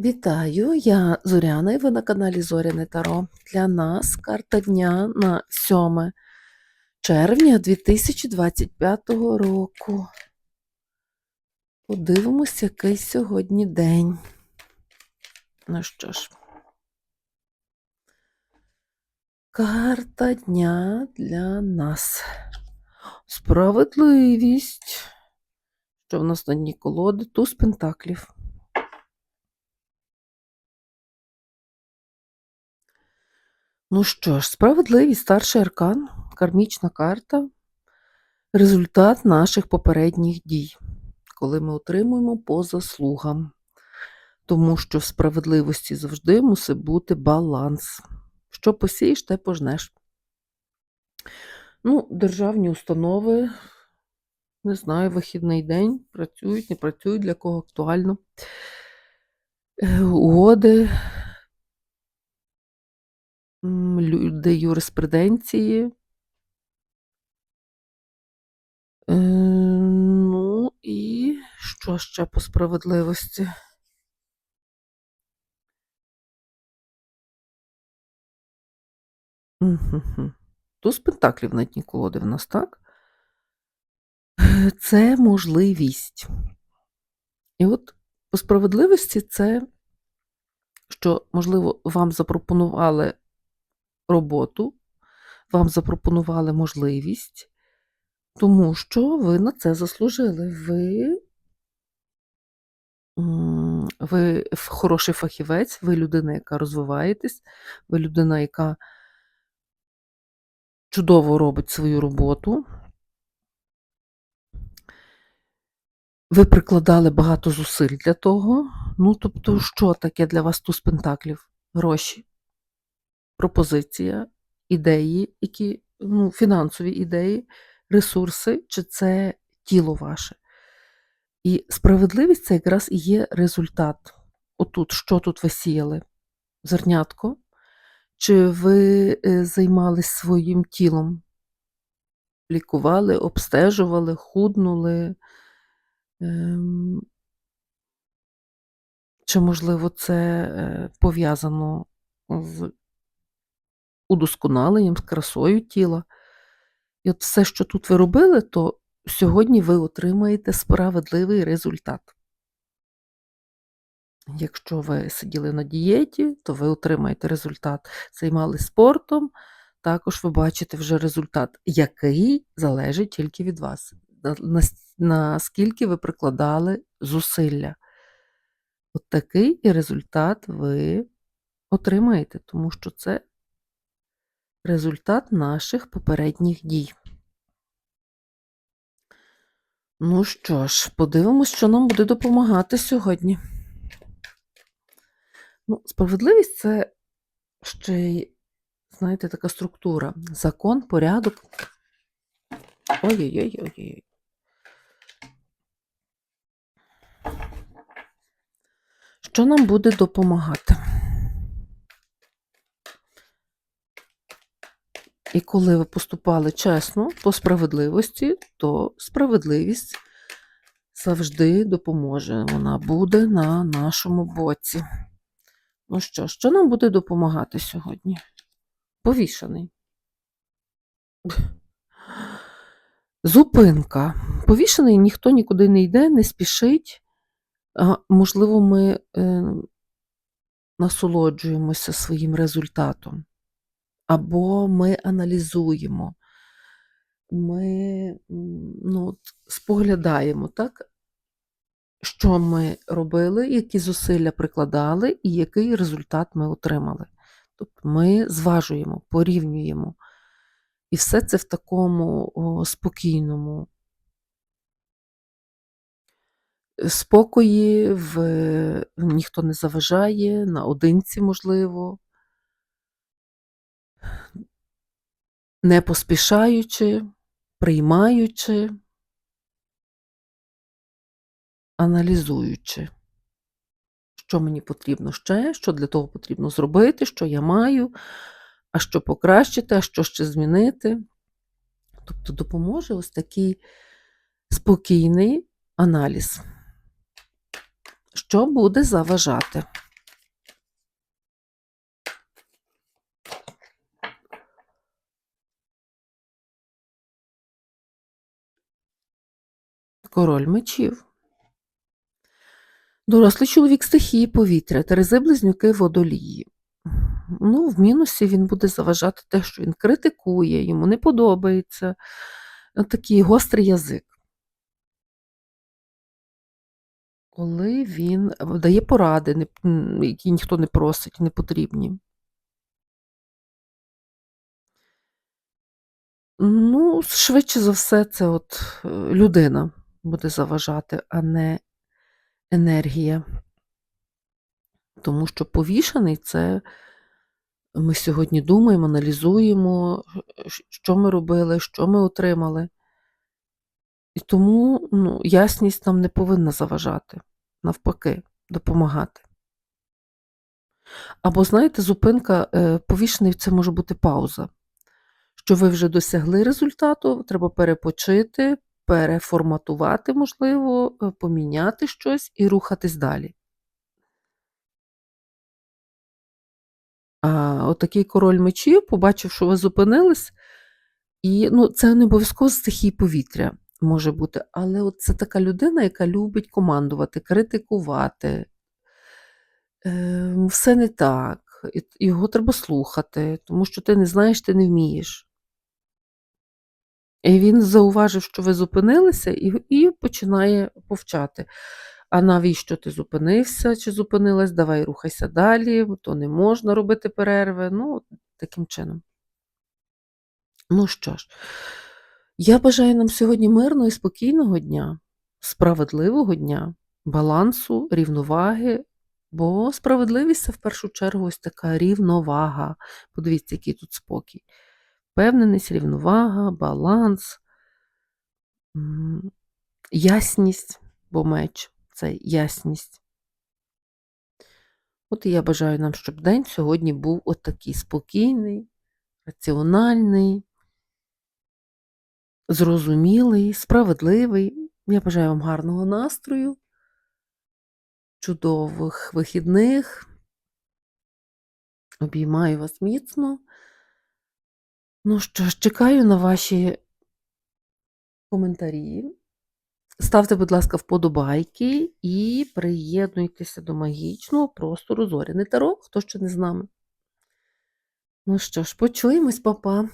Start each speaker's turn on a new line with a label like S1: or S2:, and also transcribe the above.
S1: Вітаю, я Зоряна і ви на каналі Зоряне Таро. Для нас карта дня на 7 червня 2025 року. Подивимось, який сьогодні день. Ну що ж, карта дня для нас. Справедливість. Що в нас на дні колоди? Туз пентаклів. Ну що ж, справедливість, старший аркан, кармічна карта, результат наших попередніх дій, коли ми отримуємо по заслугам. Тому що в справедливості завжди мусить бути баланс. Що посієш, те пожнеш. Ну, державні установи, не знаю, вихідний день, працюють, не працюють, для кого актуально. Е, Угоди, люди юриспруденції. Е, Ну і що ще по справедливості? Туз пентаклів на дні колоди в нас, так? Це можливість. І от по справедливості це, що, можливо, вам запропонували роботу, вам запропонували можливість, тому що ви на це заслужили. Ви, ви хороший фахівець, ви людина, яка розвиваєтесь, ви людина, яка чудово робить свою роботу. Ви прикладали багато зусиль для того. Ну, тобто, що таке для вас туз пентаклів? Гроші, пропозиція, ідеї, які, ну, фінансові ідеї, ресурси, чи це тіло ваше? І справедливість це якраз і є результат. Отут, що тут ви сіяли? Зернятко? Чи ви е, займались своїм тілом? Лікували, обстежували, худнули? Ем, Чи, можливо, це е, пов'язано з удосконаленням, з красою тіла? І от все, що тут ви робили, то сьогодні ви отримаєте справедливий результат. Якщо ви сиділи на дієті, то ви отримаєте результат. Займалися спортом, також ви бачите вже результат, який залежить тільки від вас. Наскільки ви прикладали зусилля. От такий і результат ви отримаєте, тому що це результат наших попередніх дій. Ну що ж, подивимось, що нам буде допомагати сьогодні. Ну, справедливість це ще й, знаєте, така структура. Закон, порядок. Ой-ой-ой-ой. Що нам буде допомагати? І коли ви поступали чесно, по справедливості, то справедливість завжди допоможе. Вона буде на нашому боці. Ну що, що нам буде допомагати сьогодні? Повішаний. Зупинка. Повішений ніхто нікуди не йде, не спішить. А, можливо, ми е, насолоджуємося своїм результатом. Або ми аналізуємо, ми ну, споглядаємо, так? що ми робили, які зусилля прикладали, і який результат ми отримали. Тобто ми зважуємо, порівнюємо. І все це в такому о, спокійному спокої, в, ніхто не заважає, наодинці, можливо, не поспішаючи, приймаючи, аналізуючи, що мені потрібно ще, що для того потрібно зробити, що я маю, а що покращити, а що ще змінити. Тобто допоможе ось такий спокійний аналіз. Що буде заважати? Король мечів. Дорослий чоловік стихії повітря, Терези близнюки водолії. Ну, в мінусі він буде заважати те, що він критикує, йому не подобається. Такий гострий язик. Коли він дає поради, які ніхто не просить, не потрібні. Ну, швидше за все, це от е, людина буде заважати, а не енергія. Тому що повішений це ми сьогодні думаємо, аналізуємо, що ми робили, що ми отримали. І тому ну, ясність нам не повинна заважати, навпаки, допомагати. Або, знаєте, зупинка е, повішений це може бути пауза. Що ви вже досягли результату, треба перепочити, переформатувати, можливо, е, поміняти щось і рухатись далі. А отакий король мечів побачив, що ви зупинились, і ну, це не обов'язково стихій повітря може бути, але от це така людина, яка любить командувати, критикувати. Е, все не так, його треба слухати, тому що ти не знаєш, ти не вмієш. І він зауважив, що ви зупинилися, і, і починає повчати. А навіщо ти зупинився чи зупинилась? Давай рухайся далі, то не можна робити перерви. Ну, таким чином. Ну що ж, я бажаю нам сьогодні мирного і спокійного дня, справедливого дня, балансу, рівноваги, бо справедливість це в першу чергу ось така рівновага. Подивіться, який тут спокій. Впевненість, рівновага, баланс, ясність, бо меч це ясність. От і я бажаю нам, щоб день сьогодні був от такий спокійний, раціональний, зрозумілий, справедливий. Я бажаю вам гарного настрою, чудових вихідних. Обіймаю вас міцно. Ну що ж, чекаю на ваші коментарі. Ставте, будь ласка, вподобайки і приєднуйтеся до магічного простору Зоряне Таро, хто ще не з нами. Ну що ж, почуємось, папа.